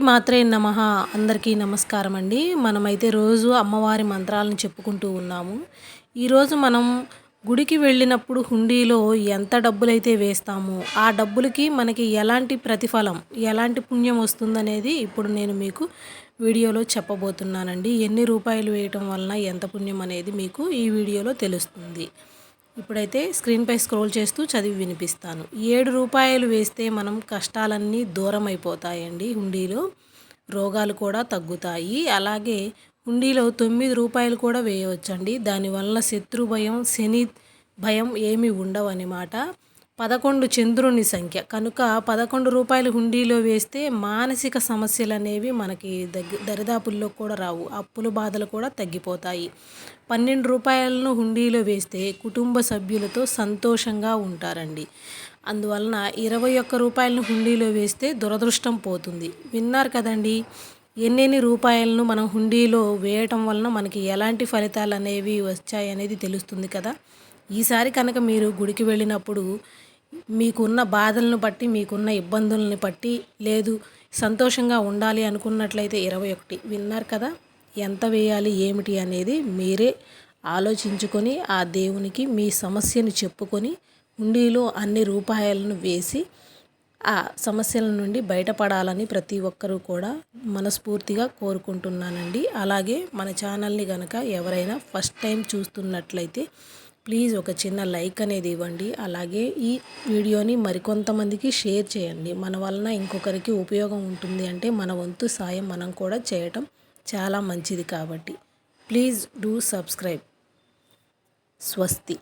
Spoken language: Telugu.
మాత్రే నమ. అందరికీ నమస్కారం అండి. మనమైతే రోజు అమ్మవారి మంత్రాలను చెప్పుకుంటూ ఉన్నాము. ఈరోజు మనం గుడికి వెళ్ళినప్పుడు హుండీలో ఎంత డబ్బులైతే వేస్తామో ఆ డబ్బులకి మనకి ఎలాంటి ప్రతిఫలం ఎలాంటి పుణ్యం వస్తుందనేది ఇప్పుడు నేను మీకు వీడియోలో చెప్పబోతున్నానండి. ఎన్ని రూపాయలు వేయటం వలన ఎంత పుణ్యం అనేది మీకు ఈ వీడియోలో తెలుస్తుంది. ఇప్పుడైతే స్క్రీన్పై స్క్రోల్ చేస్తూ చదివి వినిపిస్తాను. ఏడు రూపాయలు వేస్తే మనం కష్టాలన్నీ దూరం అయిపోతాయండి హుండీలో. రోగాలు కూడా తగ్గుతాయి. అలాగే హుండీలో తొమ్మిది రూపాయలు కూడా వేయవచ్చండి. దానివల్ల శత్రు భయం శని భయం ఏమీ ఉండవు అన్నమాట పదకొండు చంద్రుని సంఖ్య. కనుక పదకొండు రూపాయలు హుండీలో వేస్తే మానసిక సమస్యలు అనేవి మనకి దగ్గ దరిదాపుల్లో కూడా రావు. అప్పుల బాధలు కూడా తగ్గిపోతాయి. పన్నెండు రూపాయలను హుండీలో వేస్తే కుటుంబ సభ్యులతో సంతోషంగా ఉంటారండి. అందువలన ఇరవై ఒక్క రూపాయలను హుండీలో వేస్తే దురదృష్టం పోతుంది. విన్నారు కదండి? ఎన్నెన్ని రూపాయలను మనం హుండీలో వేయటం వలన మనకి ఎలాంటి ఫలితాలు అనేవి వచ్చాయనేది తెలుస్తుంది కదా? ఈసారి కనుక మీరు గుడికి వెళ్ళినప్పుడు మీకున్న బాధలను బట్టి మీకున్న ఇబ్బందులను బట్టి లేదు. సంతోషంగా ఉండాలి అనుకున్నట్లయితే ఇరవై ఒకటి. విన్నారు కదా? ఎంత వేయాలి ఏమిటి అనేది మీరే ఆలోచించుకొని ఆ దేవునికి మీ సమస్యను చెప్పుకొని హుండీలో అన్ని రూపాయలను వేసి ఆ సమస్యల నుండి బయటపడాలని ప్రతి ఒక్కరూ కూడా మనస్ఫూర్తిగా కోరుకుంటున్నానండి. అలాగే మన ఛానల్ని కనుక ఎవరైనా ఫస్ట్ టైం చూస్తున్నట్లయితే ప్లీజ్ ఒక చిన్న లైక్ అనేది ఇవ్వండి. అలాగే ఈ వీడియోని మరికొంతమందికి షేర్ చేయండి. మన వలన ఇంకొకరికి ఉపయోగం ఉంటుంది అంటే మన వంతు సాయం మనం కూడా చేయటం చాలా మంచిది కాబట్టి. Please do subscribe. స్వస్తి.